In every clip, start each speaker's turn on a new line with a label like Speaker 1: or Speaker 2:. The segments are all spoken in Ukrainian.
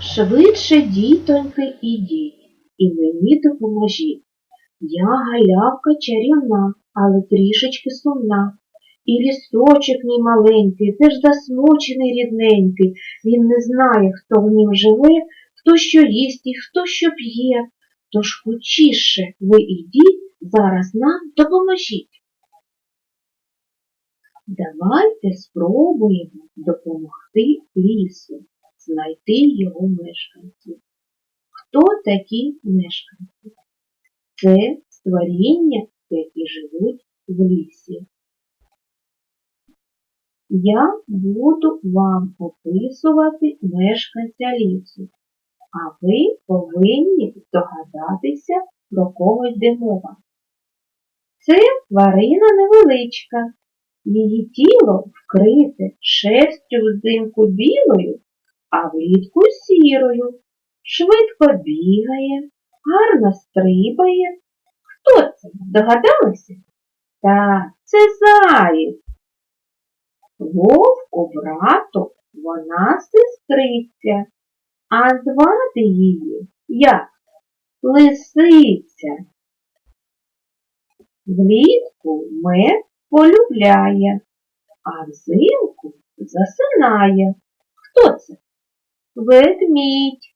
Speaker 1: Швидше, дітоньки, ідіть, і мені допоможіть. Я галявка чарівна, але трішечки сумна. І лісочок мій маленький, теж засмучений рідненький. Він не знає, хто в нім живе, хто що їсть і хто що п'є. Тож хочіше ви ідіть, зараз нам допоможіть. Давайте спробуємо допомогти лісу, знайти його мешканців. Хто такі мешканці? Це створіння, які живуть в лісі. Я буду вам описувати мешканця лісу, а ви повинні здогадатися, про кого йде мова. Це тварина невеличка. Її тіло вкрите шерстю взимку білою, а влітку сірою. Швидко бігає, гарно стрибає. Хто це? Догадалися? Так, це заєць. Вовку брату вона сестриця, а звати її як лисиця. Влітку мед полюбляє, а взимку засинає. Хто це? Ведмідь.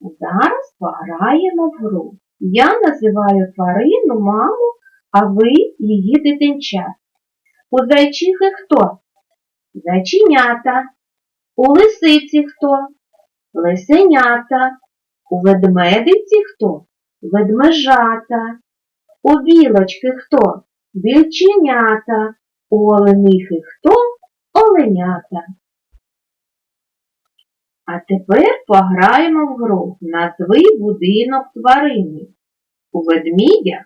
Speaker 1: Зараз пограємо в гру. Я називаю тварину маму, а ви її дитинча. У зайчихи хто? Зайченята. У лисиці хто? Лисенята. У ведмедиці хто? Ведмежата. У білочки хто? Більченята. У оленихи хто? Оленята. А тепер пограємо в гру. Назви будинок тварини. У ведмідя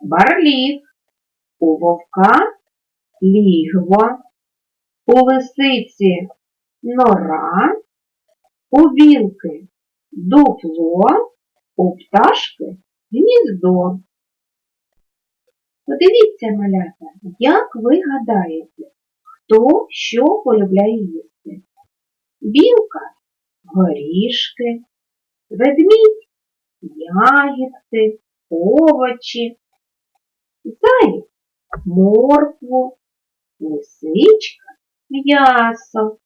Speaker 1: барліг, у вовка лігво, у лисиці нора, у білки дупло, у пташки гніздо. Подивіться, малята, як ви гадаєте, хто що полюбляє їсти? Білка горішки, ведмідь ягідки, овочі, заєць моркву, лисичка м'ясо.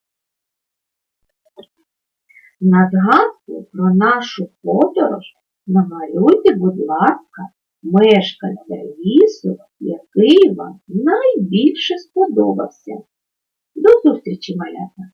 Speaker 1: На згадку про нашу подорож намалюйте, будь ласка, мешканця лісу, який вам найбільше сподобався. До зустрічі, малята!